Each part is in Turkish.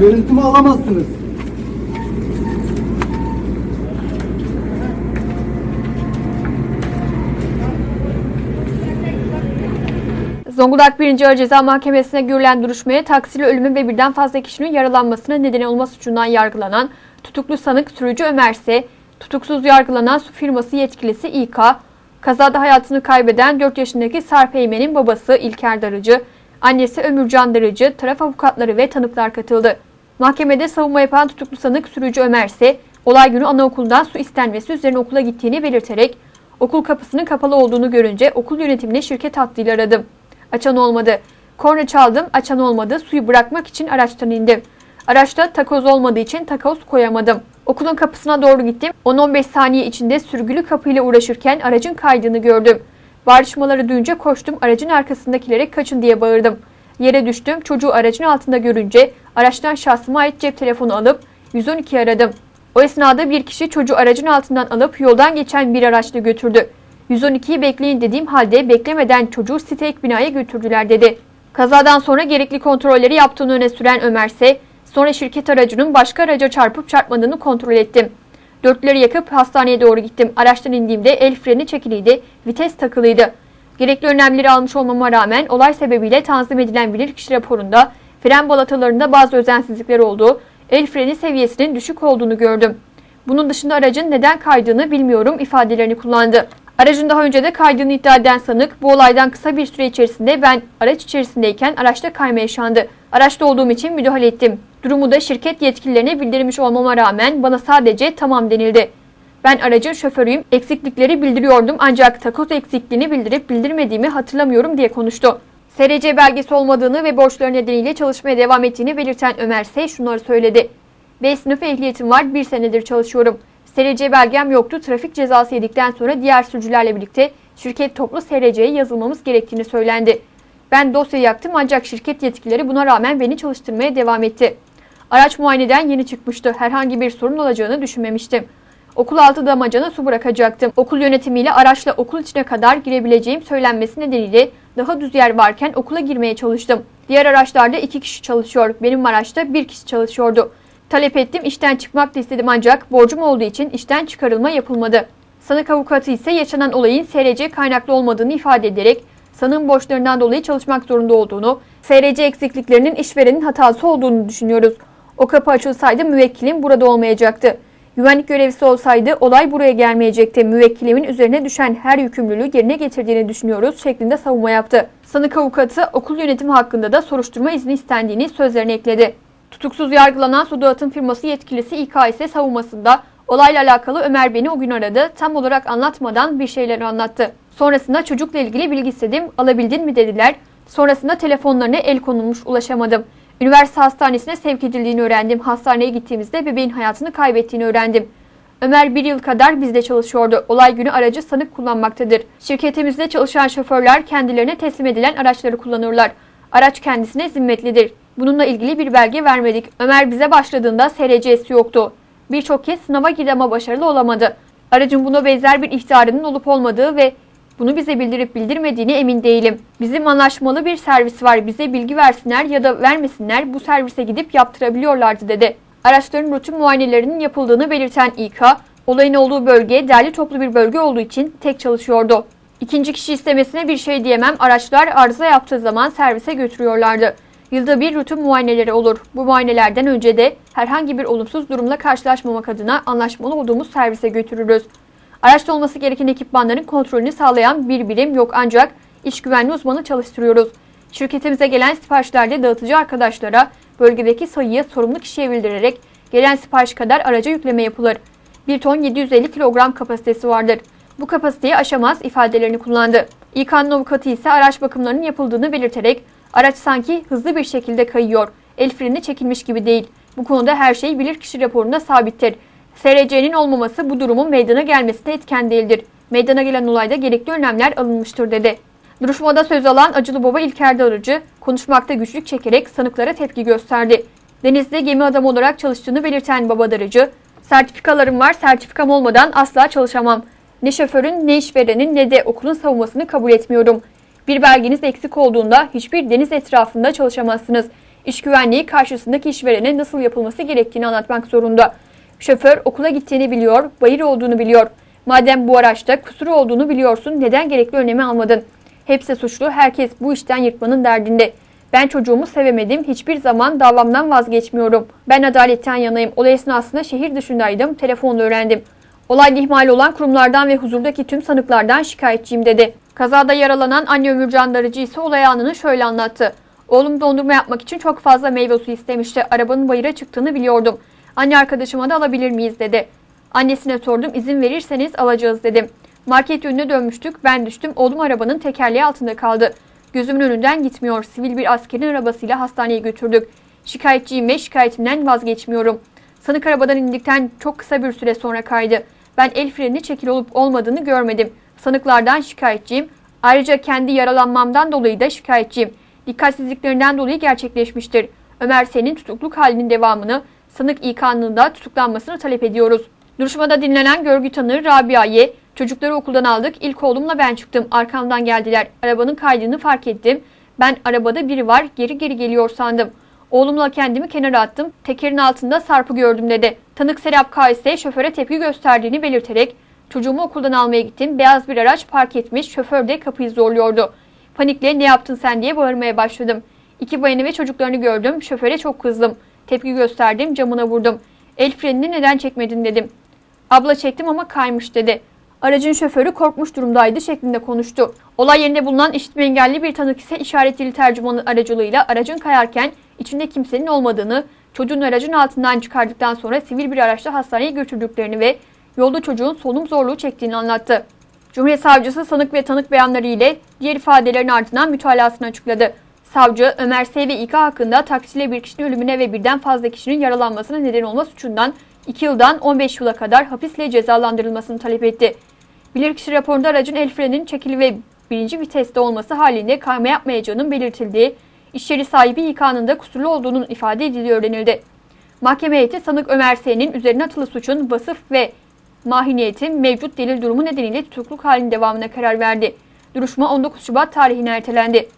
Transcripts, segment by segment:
Görüntümü alamazsınız. Zonguldak 1. Ağır Ceza Mahkemesi'ne görülen duruşmaya taksiyle ölümü ve birden fazla kişinin yaralanmasına neden olma suçundan yargılanan tutuklu sanık sürücü Ömer S., tutuksuz yargılanan su firması yetkilisi İK, kazada hayatını kaybeden 4 yaşındaki Sarp Eymen'in babası İlker Darıcı, annesi Ömürcan Darıcı, taraf avukatları ve tanıklar katıldı. Mahkemede savunma yapan tutuklu sanık sürücü Ömer S., olay günü anaokulundan su istenmesi üzerine okula gittiğini belirterek okul kapısının kapalı olduğunu görünce okul yönetimine şirket hattıyla aradım. Açan olmadı. Korna çaldım, açan olmadı. Suyu bırakmak için araçtan indim. Araçta takoz olmadığı için takoz koyamadım. Okulun kapısına doğru gittim. 10-15 saniye içinde sürgülü kapıyla uğraşırken aracın kaydığını gördüm. Bağırışmaları duyunca koştum, aracın arkasındakilere kaçın diye bağırdım. Yere düştüm, çocuğu aracın altında görünce araçtan şahsıma ait cep telefonu alıp 112 aradım. O esnada bir kişi çocuğu aracın altından alıp yoldan geçen bir araçla götürdü. 112'yi bekleyin dediğim halde beklemeden çocuğu site ek binaya götürdüler dedi. Kazadan sonra gerekli kontrolleri yaptığını öne süren Ömer ise sonra şirket aracının başka araca çarpıp çarpmadığını kontrol ettim. Dörtleri yakıp hastaneye doğru gittim. Araçtan indiğimde el freni çekiliydi, vites takılıydı. Gerekli önlemleri almış olmama rağmen olay sebebiyle tanzim edilen bilirkişi raporunda fren balatalarında bazı özensizlikler olduğu, el freni seviyesinin düşük olduğunu gördüm. Bunun dışında aracın neden kaydığını bilmiyorum ifadelerini kullandı. Aracın daha önce de kaydığını iddia eden sanık bu olaydan kısa bir süre içerisinde ben araç içerisindeyken araçta kayma yaşandı. Araçta olduğum için müdahale ettim. Durumu da şirket yetkililerine bildirmiş olmama rağmen bana sadece tamam denildi. Ben aracın şoförüyüm, eksiklikleri bildiriyordum ancak takoz eksikliğini bildirip bildirmediğimi hatırlamıyorum diye konuştu. SRC belgesi olmadığını ve borçları nedeniyle çalışmaya devam ettiğini belirten Ömer S. şunları söyledi. B sınıf ehliyetim var, bir senedir çalışıyorum. SRC belgem yoktu. Trafik cezası yedikten sonra diğer sürücülerle birlikte şirket toplu SRC'ye yazılmamız gerektiğini söylendi. Ben dosyayı yaktım ancak şirket yetkilileri buna rağmen beni çalıştırmaya devam etti. Araç muayeneden yeni çıkmıştı. Herhangi bir sorun olacağını düşünmemiştim. Okul altı damacana su bırakacaktım. Okul yönetimiyle araçla okul içine kadar girebileceğim söylenmesi nedeniyle daha düz yer varken okula girmeye çalıştım. Diğer araçlarda iki kişi çalışıyor. Benim araçta bir kişi çalışıyordu. Talep ettim, işten çıkmak da istedim ancak borcum olduğu için işten çıkarılma yapılmadı. Sanık avukatı ise yaşanan olayın SRC kaynaklı olmadığını ifade ederek sanığın borçlarından dolayı çalışmak zorunda olduğunu, SRC eksikliklerinin işverenin hatası olduğunu düşünüyoruz. O kapı açılsaydı müvekkilim burada olmayacaktı. Güvenlik görevlisi olsaydı olay buraya gelmeyecekti. Müvekkilimin üzerine düşen her yükümlülüğü yerine getirdiğini düşünüyoruz şeklinde savunma yaptı. Sanık avukatı okul yönetimi hakkında da soruşturma izni istendiğini sözlerine ekledi. Tutuksuz yargılanan su dağıtım firması yetkilisi İK ise savunmasında olayla alakalı Ömer beni o gün aradı. Tam olarak anlatmadan bir şeyler anlattı. Sonrasında çocukla ilgili bilgi istedim. Alabildin mi dediler. Sonrasında telefonlarına el konulmuş ulaşamadım. Üniversite hastanesine sevk edildiğini öğrendim. Hastaneye gittiğimizde bebeğin hayatını kaybettiğini öğrendim. Ömer bir yıl kadar bizde çalışıyordu. Olay günü aracı sanık kullanmaktadır. Şirketimizde çalışan şoförler kendilerine teslim edilen araçları kullanırlar. Araç kendisine zimmetlidir. Bununla ilgili bir belge vermedik. Ömer bize başladığında SRC'si yoktu. Birçok kez sınava girdi ama başarılı olamadı. Aracın buna benzer bir ihtarının olup olmadığı ve bunu bize bildirip bildirmediğine emin değilim. Bizim anlaşmalı bir servis var. Bize bilgi versinler ya da vermesinler bu servise gidip yaptırabiliyorlardı dedi. Araçların rutin muayenelerinin yapıldığını belirten İK, olayın olduğu bölge derli toplu bir bölge olduğu için tek çalışıyordu. İkinci kişi istemesine bir şey diyemem. Araçlar arıza yaptığı zaman servise götürüyorlardı. Yılda bir rutin muayeneleri olur. Bu muayenelerden önce de herhangi bir olumsuz durumla karşılaşmamak adına anlaşmalı olduğumuz servise götürürüz. Araçta olması gereken ekipmanların kontrolünü sağlayan bir birim yok ancak iş güvenliği uzmanı çalıştırıyoruz. Şirketimize gelen siparişlerde dağıtıcı arkadaşlara bölgedeki sayıyı sorumlu kişiye bildirerek gelen sipariş kadar araca yükleme yapılır. 1 ton 750 kilogram kapasitesi vardır. Bu kapasiteyi aşamaz ifadelerini kullandı. İK'nın avukatı ise araç bakımlarının yapıldığını belirterek araç sanki hızlı bir şekilde kayıyor. El freni çekilmiş gibi değil. Bu konuda her şey bilirkişi raporunda sabittir. SRC'nin olmaması bu durumun meydana gelmesine etken değildir. Meydana gelen olayda gerekli önlemler alınmıştır dedi. Duruşmada söz alan Acılı Baba İlker Darıcı konuşmakta güçlük çekerek sanıklara tepki gösterdi. Denizde gemi adamı olarak çalıştığını belirten Baba Darıcı, sertifikalarım var sertifikam olmadan asla çalışamam. Ne şoförün ne işverenin ne de okulun savunmasını kabul etmiyorum. Bir belgeniz eksik olduğunda hiçbir deniz etrafında çalışamazsınız. İş güvenliği karşısındaki işverene nasıl yapılması gerektiğini anlatmak zorunda. Şoför okula gittiğini biliyor, bayır olduğunu biliyor. Madem bu araçta kusur olduğunu biliyorsun neden gerekli önlemi almadın? Hepsi suçlu, herkes bu işten yırtmanın derdinde. Ben çocuğumu sevemedim, hiçbir zaman davamdan vazgeçmiyorum. Ben adaletten yanayım. Olay esnasında şehir dışındaydım, telefonla öğrendim. Olayda ihmal olan kurumlardan ve huzurdaki tüm sanıklardan şikayetçiyim dedi. Kazada yaralanan anne Ömürcan Darıcı ise olay anını şöyle anlattı. Oğlum dondurma yapmak için çok fazla meyve suyu istemişti. Arabanın bayıra çıktığını biliyordum. Anne arkadaşıma da alabilir miyiz dedi. Annesine sordum izin verirseniz alacağız dedim. Market yönüne dönmüştük ben düştüm oğlum arabanın tekerleği altında kaldı. Gözümün önünden gitmiyor sivil bir askerin arabasıyla hastaneye götürdük. Şikayetçiyim ve şikayetimden vazgeçmiyorum. Sanık arabadan indikten çok kısa bir süre sonra kaydı. Ben el freni çekil olup olmadığını görmedim. Sanıklardan şikayetçiyim. Ayrıca kendi yaralanmamdan dolayı da şikayetçiyim. Dikkatsizliklerinden dolayı gerçekleşmiştir. Ömer Sen'in tutukluk halinin devamını sanık İK'nında tutuklanmasını talep ediyoruz. Duruşmada dinlenen görgü tanığı Rabia'ye çocukları okuldan aldık. İlk oğlumla ben çıktım. Arkamdan geldiler. Arabanın kaydını fark ettim. Ben arabada biri var. Geri geri geliyor sandım. Oğlumla kendimi kenara attım. Tekerin altında Sarp'ı gördüm dedi. Tanık Serap K ise şoföre tepki gösterdiğini belirterek çocuğumu okuldan almaya gittim. Beyaz bir araç park etmiş. Şoför de kapıyı zorluyordu. Panikle ne yaptın sen diye bağırmaya başladım. İki bayanı ve çocuklarını gördüm. Şoföre çok kızdım. Tepki gösterdim. Camına vurdum. El frenini neden çekmedin dedim. Abla çektim ama kaymış dedi. Aracın şoförü korkmuş durumdaydı şeklinde konuştu. Olay yerinde bulunan işitme engelli bir tanık ise işaret dili tercümanı aracılığıyla aracın kayarken içinde kimsenin olmadığını, çocuğun aracın altından çıkardıktan sonra sivil bir araçla hastaneye götürdüklerini ve yolda çocuğun solunum zorluğu çektiğini anlattı. Cumhuriyet Savcısı sanık ve tanık beyanları ile diğer ifadelerin ardından mütalasını açıkladı. Savcı Ömer S. ve İK hakkında taksiyle bir kişinin ölümüne ve birden fazla kişinin yaralanmasına neden olma suçundan 2 yıldan 15 yıla kadar hapisle cezalandırılmasını talep etti. Bilirkişi raporunda aracın el freninin çekili ve birinci viteste olması halinde kayma yapmayacağının belirtildiği, iş yeri sahibi İK'nın da kusurlu olduğunun ifade edildiği öğrenildi. Mahkeme heyeti sanık Ömer S.'nin üzerine atılı suçun vasıf ve mahiniyetin mevcut delil durumu nedeniyle tutukluk halinin devamına karar verdi. Duruşma 19 Şubat tarihine ertelendi.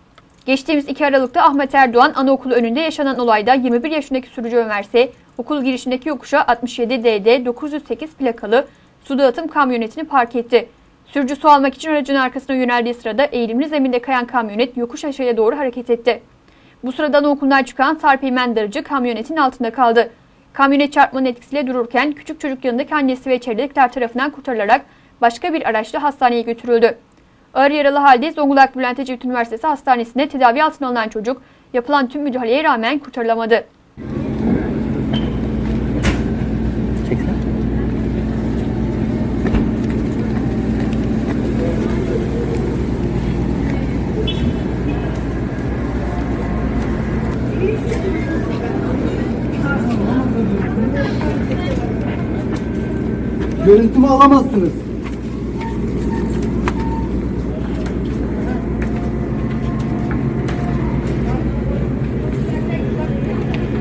Geçtiğimiz 2 Aralık'ta Ahmet Erdoğan Anaokulu önünde yaşanan olayda 21 yaşındaki sürücü Ömer S. okul girişindeki yokuşa 67 DD 908 plakalı su dağıtım kamyonetini park etti. Sürücü su almak için aracın arkasına yöneldiği sırada eğilimli zeminde kayan kamyonet yokuş aşağıya doğru hareket etti. Bu sırada anaokulundan çıkan Sarp İmen Darıcı kamyonetin altında kaldı. Kamyonet çarpmanın etkisiyle dururken küçük çocuk yanındaki annesi ve çevredekiler tarafından kurtarılarak başka bir araçla hastaneye götürüldü. Ağır yaralı halde Zonguldak Bülent Ecevit Üniversitesi Hastanesi'nde tedavi altına alınan çocuk yapılan tüm müdahaleye rağmen kurtarılamadı. Görüntümü alamazsınız.